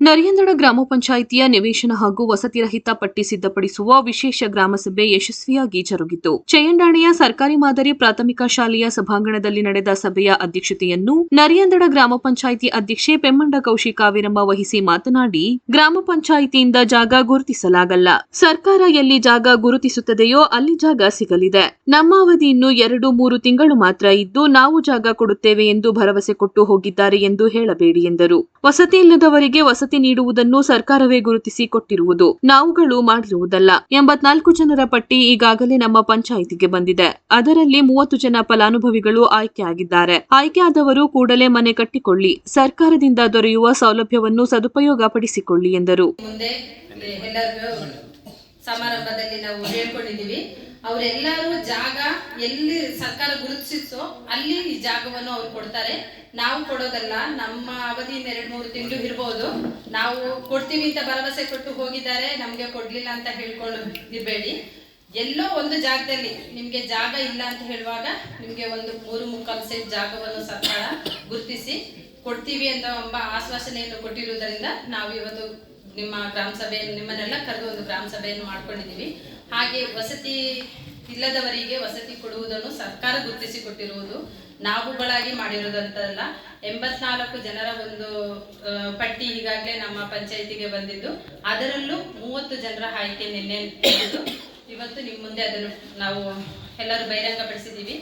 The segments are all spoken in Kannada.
ನರಿಯಂದಡ ಗ್ರಾಮ ಪಂಚಾಯಿತಿಯ ನಿವೇಶನ ಹಾಗೂ ವಸತಿ ರಹಿತ ಪಟ್ಟಿ ಸಿದ್ಧಪಡಿಸುವ ವಿಶೇಷ ಗ್ರಾಮಸಭೆ ಯಶಸ್ವಿಯಾಗಿ ಜರುಗಿತು. ಚಯಂಡಾಣಿಯ ಸರ್ಕಾರಿ ಮಾದರಿ ಪ್ರಾಥಮಿಕ ಶಾಲೆಯ ಸಭಾಂಗಣದಲ್ಲಿ ನಡೆದ ಸಭೆಯ ಅಧ್ಯಕ್ಷತೆಯನ್ನು ನರಿಯಂದಡ ಗ್ರಾಮ ಪಂಚಾಯಿತಿ ಅಧ್ಯಕ್ಷೆ ಪೆಮ್ಮಂಡ ಕೌಶಿ ಕಾವಿರಮ್ಮ ವಹಿಸಿ ಮಾತನಾಡಿ, ಗ್ರಾಮ ಪಂಚಾಯಿತಿಯಿಂದ ಜಾಗ ಗುರುತಿಸಲಾಗಲ್ಲ. ಸರ್ಕಾರ ಎಲ್ಲಿ ಜಾಗ ಗುರುತಿಸುತ್ತದೆಯೋ ಅಲ್ಲಿ ಜಾಗ ಸಿಗಲಿದೆ. ನಮ್ಮ ಅವಧಿ ಇನ್ನು ಎರಡು, ಮೂರು ತಿಂಗಳು ಮಾತ್ರ ಇದ್ದು ನಾವು ಜಾಗ ಕೊಡುತ್ತೇವೆ ಎಂದು ಭರವಸೆ ಕೊಟ್ಟು ಹೋಗಿದ್ದಾರೆ ಎಂದು ಹೇಳಬೇಡಿ ಎಂದರು. ವಸತಿ ಇಲ್ಲದವರಿಗೆ ವಸತಿ ನೀಡುವುದನ್ನು ಸರ್ಕಾರವೇ ಗುರುತಿಸಿ ಕೊಟ್ಟಿರುವುದು. ನಾವುಗಳು ಮಾಡಿರುವುದಲ್ಲ. ಎಂಬತ್ನಾಲ್ಕು ಜನರ ಪಟ್ಟಿ ಈಗಾಗಲೇ ನಮ್ಮ ಪಂಚಾಯಿತಿಗೆ ಬಂದಿದೆ. ಅದರಲ್ಲಿ ಮೂವತ್ತು ಜನ ಫಲಾನುಭವಿಗಳು ಆಯ್ಕೆಯಾಗಿದ್ದಾರೆ. ಆಯ್ಕೆಯಾದವರು ಕೂಡಲೇ ಮನೆ ಕಟ್ಟಿಕೊಳ್ಳಿ. ಸರ್ಕಾರದಿಂದ ದೊರೆಯುವ ಸೌಲಭ್ಯವನ್ನು ಸದುಪಯೋಗ ಪಡಿಸಿಕೊಳ್ಳಿ ಎಂದರು ಸಮಾರಂಭದಲ್ಲಿ ನಾವು ಹೇಳ್ಕೊಂಡಿದೀವಿ ಅವರೆಲ್ಲರೂ ಜಾಗ ಎಲ್ಲಿ ಸರ್ಕಾರ ಗುರುತಿಸೋ ಅಲ್ಲಿ ಈ ಜಾಗವನ್ನು ಅವ್ರು ಕೊಡ್ತಾರೆ. ನಾವು ಕೊಡೋದಲ್ಲ, ನಮ್ಮ ಅವಧಿಯಿಂದ ಎರಡು ಮೂರು ತಿಂಗಳು ಇರ್ಬೋದು. ನಾವು ಕೊಡ್ತೀವಿ ಅಂತ ಭರವಸೆ ಕೊಟ್ಟು ಹೋಗಿದ್ದಾರೆ, ನಮಗೆ ಕೊಡ್ಲಿಲ್ಲ ಅಂತ ಹೇಳ್ಕೊಂಡು ಇರ್ಬೇಡಿ. ಎಲ್ಲೋ ಒಂದು ಜಾಗದಲ್ಲಿ ನಿಮಗೆ ಜಾಗ ಇಲ್ಲ ಅಂತ ಹೇಳುವಾಗ ನಿಮಗೆ ಒಂದು ಮೂರು ಮುಕ್ಕಾಲು ಸೆಟ್ ಜಾಗವನ್ನು ಸರ್ಕಾರ ಗುರುತಿಸಿ ಕೊಡ್ತೀವಿ ಅಂತ ಎಂಬ ಆಶ್ವಾಸನೆಯನ್ನು ಕೊಟ್ಟಿರುವುದರಿಂದ ನಾವು ಇವತ್ತು ನಿಮ್ಮ ಗ್ರಾಮ ಸಭೆ ನಿಮ್ಮನ್ನೆಲ್ಲ ಕರೆದು ಒಂದು ಗ್ರಾಮ ಸಭೆಯನ್ನು ಮಾಡ್ಕೊಂಡಿದ್ದೀವಿ. ಹಾಗೆ ವಸತಿ ಇಲ್ಲದವರಿಗೆ ವಸತಿ ಕೊಡುವುದನ್ನು ಸರ್ಕಾರ ಗುರುತಿಸಿಕೊಟ್ಟಿರುವುದು ನಾವುಗಳಾಗಿ ಮಾಡಿರುವುದಂತಲ್ಲ. ಎಂಬತ್ನಾಲ್ಕು ಜನರ ಒಂದು ಪಟ್ಟಿ ಈಗಾಗಲೇ ನಮ್ಮ ಪಂಚಾಯಿತಿಗೆ ಬಂದಿದ್ದು. ಅದರಲ್ಲೂ ಮೂವತ್ತು ಜನರ ಆಯ್ಕೆ ನಿನ್ನೆ ಇವತ್ತು ನಿಮ್ಮ ಮುಂದೆ ಅದನ್ನು ನಾವು ಎಲ್ಲರೂ ಬಹಿರಂಗಪಡಿಸಿದ್ದೀವಿ.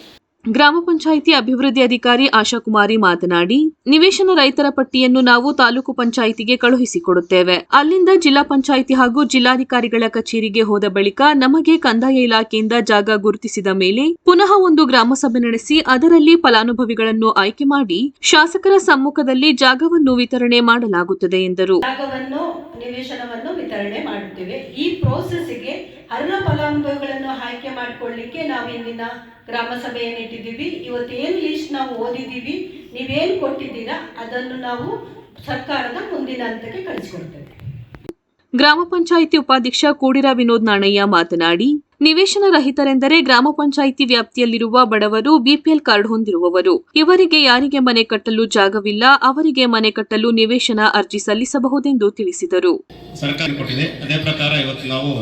ಗ್ರಾಮ ಪಂಚಾಯಿತಿ ಅಭಿವೃದ್ಧಿ ಅಧಿಕಾರಿ ಆಶಾಕುಮಾರಿ ಮಾತನಾಡಿ, ನಿವೇಶನ ರೈತರ ಪಟ್ಟಿಯನ್ನು ನಾವು ತಾಲೂಕು ಪಂಚಾಯಿತಿಗೆ ಕಳುಹಿಸಿಕೊಡುತ್ತೇವೆ. ಅಲ್ಲಿಂದ ಜಿಲ್ಲಾ ಪಂಚಾಯಿತಿ ಹಾಗೂ ಜಿಲ್ಲಾಧಿಕಾರಿಗಳ ಕಚೇರಿಗೆ ಹೋದ ಬಳಿಕ ನಮಗೆ ಕಂದಾಯ ಇಲಾಖೆಯಿಂದ ಜಾಗ ಗುರುತಿಸಿದ ಮೇಲೆ ಪುನಃ ಒಂದು ಗ್ರಾಮ ಸಭೆ ನಡೆಸಿ ಅದರಲ್ಲಿ ಫಲಾನುಭವಿಗಳನ್ನು ಆಯ್ಕೆ ಮಾಡಿ ಶಾಸಕರ ಸಮ್ಮುಖದಲ್ಲಿ ಜಾಗವನ್ನು ವಿತರಣೆ ಮಾಡಲಾಗುತ್ತದೆ ಎಂದರು. ನಿವೇಶನವನ್ನು ವಿತರಣೆ ಮಾಡುತ್ತೇವೆ. ಈ ಪ್ರೋಸೆಸ್ಗೆ ಅರ್ಹ ಫಲಾನುಭವಿಗಳನ್ನು ಆಯ್ಕೆ ಮಾಡಿಕೊಳ್ಳಿಕ್ಕೆ ನಾವು ಇಂದಿನ ಗ್ರಾಮ ಸಭೆಯನ್ನು ಇಟ್ಟಿದ್ದೀವಿ. ಇವತ್ತೇನ್ ಲಿಸ್ಟ್ ನಾವು ಓದಿದ್ದೀವಿ, ನೀವೇನು ಕೊಟ್ಟಿದ್ದೀರಾ, ಅದನ್ನು ನಾವು ಸರ್ಕಾರದ ಮುಂದಿನ ಹಂತಕ್ಕೆ ಕಳಿಸ್ಕೊಡ್ತೇವೆ. ಗ್ರಾಮ ಪಂಚಾಯಿತಿ ಉಪಾಧ್ಯಕ್ಷ ಕೂಡಿರ ವಿನೋದ್ ನಾಣಯ್ಯ ಮಾತನಾಡಿ ನಿವೇಶನ ರಹಿತರೆಂದರೆ ಗ್ರಾಮ ಪಂಚಾಯಿತಿ ವ್ಯಾಪ್ತಿಯಲ್ಲಿರುವ ಬಡವರು ಬಿಪಿಎಲ್ ಕಾರ್ಡ್ ಹೊಂದಿರುವವರು. ಇವರಿಗೆ ಯಾರಿಗೆ ಮನೆ ಕಟ್ಟಲು ಜಾಗವಿಲ್ಲ, ಅವರಿಗೆ ಮನೆ ಕಟ್ಟಲು ನಿವೇಶನ ಅರ್ಜಿ ಸಲ್ಲಿಸಬಹುದೆಂದು ತಿಳಿಸಿದರು. ಸರ್ಕಾರ ಕೊಟ್ಟಿದೆ. ಅದೇ ಪ್ರಕಾರ ಇವತ್ತು ನಾವು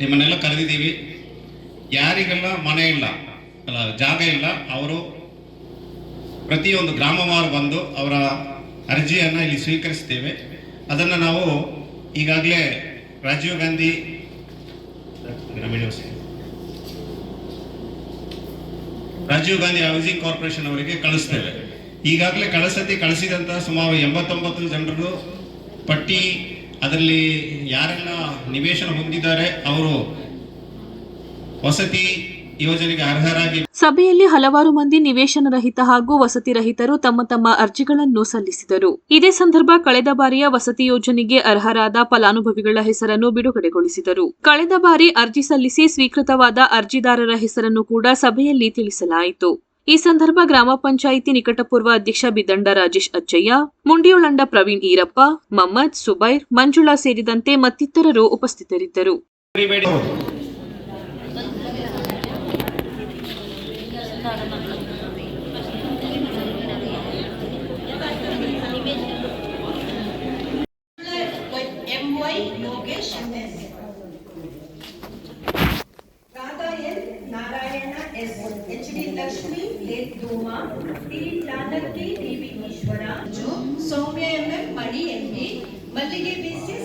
ನಿಮ್ಮನ್ನೆಲ್ಲ ಕರೆದಿದ್ದೀವಿ. ಯಾರಿಗೆಲ್ಲ ಮನೆ ಇಲ್ಲ ಜಾಗ ಇಲ್ಲ, ಅವರು ಪ್ರತಿಯೊಂದು ಗ್ರಾಮವಾರು ಬಂದು ಅವರ ಅರ್ಜಿಯನ್ನು ಇಲ್ಲಿ ಸ್ವೀಕರಿಸ್ತೇವೆ ಅದನ್ನು ನಾವು ಈಗಾಗಲೇ ರಾಜೀವ್ ಗಾಂಧಿ, ಗ್ರಾಮೀಣ ವಸತಿ ರಾಜೀವ್ ಗಾಂಧಿ ಹೌಸಿಂಗ್ ಕಾರ್ಪೊರೇಷನ್ ಅವರಿಗೆ ಕಳಿಸ್ತೇವೆ. ಈಗಾಗಲೇ ಕಳಸತಿ ಕಳಿಸಿದಂತಹ ಸುಮಾರು ಎಂಬತ್ತೊಂಬತ್ತು ಜನರು ಪಟ್ಟಿ ಅದರಲ್ಲಿ ಯಾರೆಲ್ಲ ನಿವೇಶನ ಹೊಂದಿದ್ದಾರೆ, ಅವರು ವಸತಿ ಯೋಜನೆಗೆ ಅರ್ಹರಾಗಿ ಸಭೆಯಲ್ಲಿ ಹಲವಾರು ಮಂದಿ ನಿವೇಶನ ರಹಿತ ಹಾಗೂ ವಸತಿ ರಹಿತರು ತಮ್ಮ ತಮ್ಮ ಅರ್ಜಿಗಳನ್ನು ಸಲ್ಲಿಸಿದರು. ಇದೇ ಸಂದರ್ಭ ಕಳೆದ ಬಾರಿಯ ವಸತಿ ಯೋಜನೆಗೆ ಅರ್ಹರಾದ ಫಲಾನುಭವಿಗಳ ಹೆಸರನ್ನು ಬಿಡುಗಡೆಗೊಳಿಸಿದರು. ಕಳೆದ ಬಾರಿ ಅರ್ಜಿ ಸಲ್ಲಿಸಿ ಸ್ವೀಕೃತವಾದ ಅರ್ಜಿದಾರರ ಹೆಸರನ್ನು ಕೂಡ ಸಭೆಯಲ್ಲಿ ತಿಳಿಸಲಾಯಿತು. ಈ ಸಂದರ್ಭ ಗ್ರಾಮ ಪಂಚಾಯಿತಿ ನಿಕಟಪೂರ್ವ ಅಧ್ಯಕ್ಷ ಬಿದಂಡ ರಾಜೇಶ್ ಅಚ್ಚಯ್ಯ ಮುಂಡಿಯೋಳಂಡ ಪ್ರವೀಣ್ ಈರಪ್ಪ ಮಮ್ಮದ್ ಸುಬೈರ್ ಮಂಜುಳಾ ಸೇರಿದಂತೆ ಮತ್ತಿತರರು ಉಪಸ್ಥಿತರಿದ್ದರು. Yogesh Radha N Narayana S H D Lakshmi late ಧೂಮಾ T ಚಾಣಕ್ಕಿ ಟಿ ವಿ ಈಶ್ವರ ಜು Soumya M M Mani M B Mallige B C